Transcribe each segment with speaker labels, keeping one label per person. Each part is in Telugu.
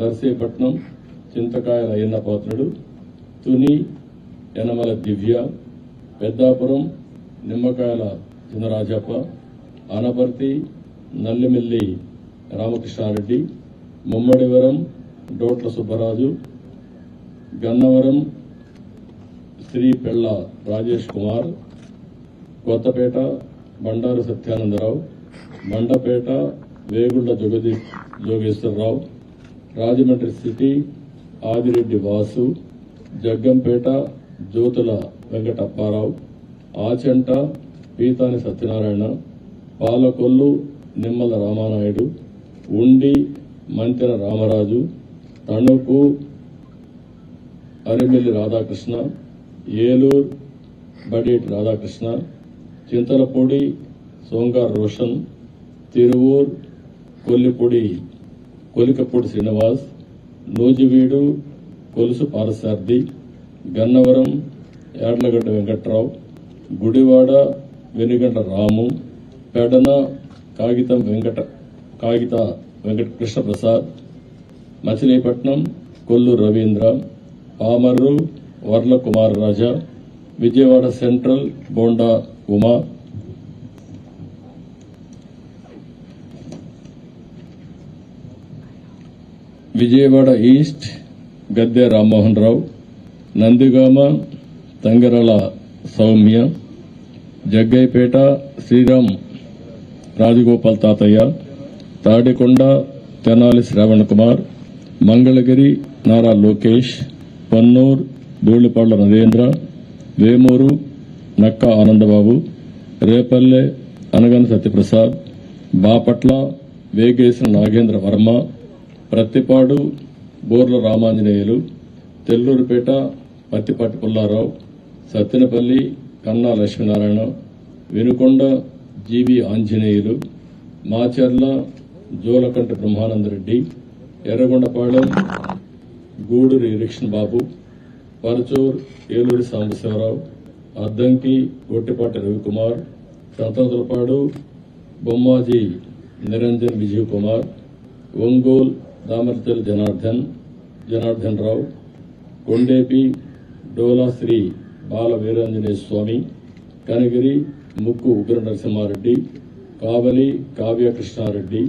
Speaker 1: నర్సీపట్నం చింతకాయల అయ్యన్న పాత్రుడు తుని యనమల దివ్య పెద్దాపురం నిమ్మకాయల చినరాజప్ప అనపర్తి నల్లిమిల్లి రామకృష్ణారెడ్డి ముమ్మడివరం డోట్ల సుబ్బరాజు గన్నవరం శ్రీ పెళ్ళ రాజేష్ కుమార్ కొత్తపేట బండారు సత్యానందరావు మండపేట వేగుళ్ళ జగదీ జోగేశ్వరరావు రాజమండ్రి సిటీ ఆదిరెడ్డి వాసు జగ్గంపేట జ్యోతుల వెంకటప్పారావు ఆచంట పీతాని సత్యనారాయణ పాలకొల్లు నిమ్మల రామానాయుడు ఉండి మంతెన రామరాజు తణుకు అరిమిల్లి రాధాకృష్ణ ఏలూరు బడేటి రాధాకృష్ణ చింతలపూడి సోంగార్ రోషన్ తిరువూర్ కొల్లిపూడి కొలికపూడి శ్రీనివాస్ నూజివీడు కొలుసు పారసార్థి గన్నవరం యాడ్లగడ్డ వెంకట్రావు గుడివాడ వెనుగంట రాము పెడన కాగితం వెంకట కాగిత వెంకట కృష్ణప్రసాద్ మచిలీపట్నం కొల్లు రవీంద్ర పామర్రు వర్ల కుమార్ రాజా విజయవాడ సెంట్రల్ బోండా ఉమా విజయవాడ ఈస్ట్ గద్దె రామ్మోహన్ రావు నందిగామ తంగరల సౌమ్య జగ్గైపేట శ్రీరామ్ రాజగోపాల్ తాతయ్య తాడికొండ తెనాలి శ్రావణ్ కుమార్ మంగళగిరి నారా లోకేష్ పన్నూర్ ధూళిపాళ్ళ నరేంద్ర వేమూరు నక్క ఆనందబాబు రేపల్లె అనగన సత్యప్రసాద్ బాపట్ల వేగేసిన నాగేంద్ర వర్మ ప్రత్తిపాడు బోర్ల Ramanjaneyulu తెల్లూరుపేట Pattipati Pullarao Sattenapalli Kanna Lakshminarayana Venukonda G V Anjaneyulu Macherla Julakanti Brahmanandareddy Yerragondapalem Guduri Erikshan Babu Parchur Eluri Sambasivarao Addanki Gottipati Ravikumar Santhanuthalapadu Bommaji Niranjan Vijay Kumar Ongole Damacharla Janardhan Janardhan Rao Kondepi Dola Sri Bala Veeranjaneya Swamy Kanigiri Mukku Ugra Narasimhareddy Kavali Kavya Krishnareddy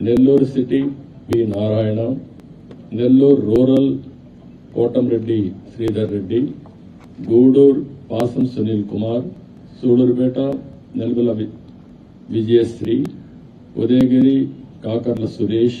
Speaker 1: Nellore city P Narayana Nellore rural Kotamreddy Sridhar Reddy Gudur Pasam Sunil Kumar Sullurpeta నెల్గుల we- Vijayasri Udayagiri Kakarla Suresh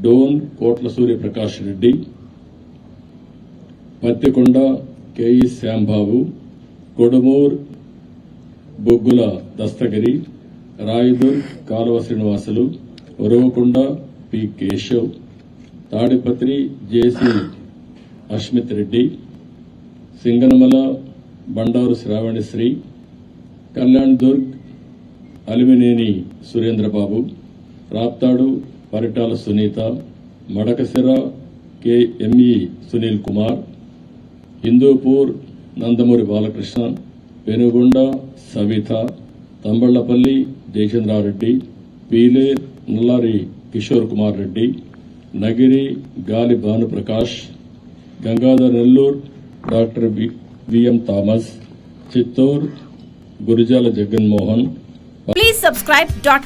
Speaker 1: Dhone Kotla Suryaprakash Reddy Pattikonda KE Shyambabu Kodumur Bogulla Dastagiri Rayadurg Kaluva Srinivasulu Uravakonda P Keshav Tadipatri JC Asmith Reddy Singanamala Bandaru Sravanisree Kalyandurg Alimineni Surendrababu Raptadu Paritala Sunitha Madakasira K M E Sunil Kumar Hindupur Nandamuri Balakrishna Penukonda Savitha Thamballapalle Jayachandrareddy Pileru Nallari Kishore Kumar Reddy Nagari Gali Bhanuprakash Gangadhar Nellore doctor V- V M Thomas Chittoor Gurajala Jaganmohan.
Speaker 2: Please subscribe dot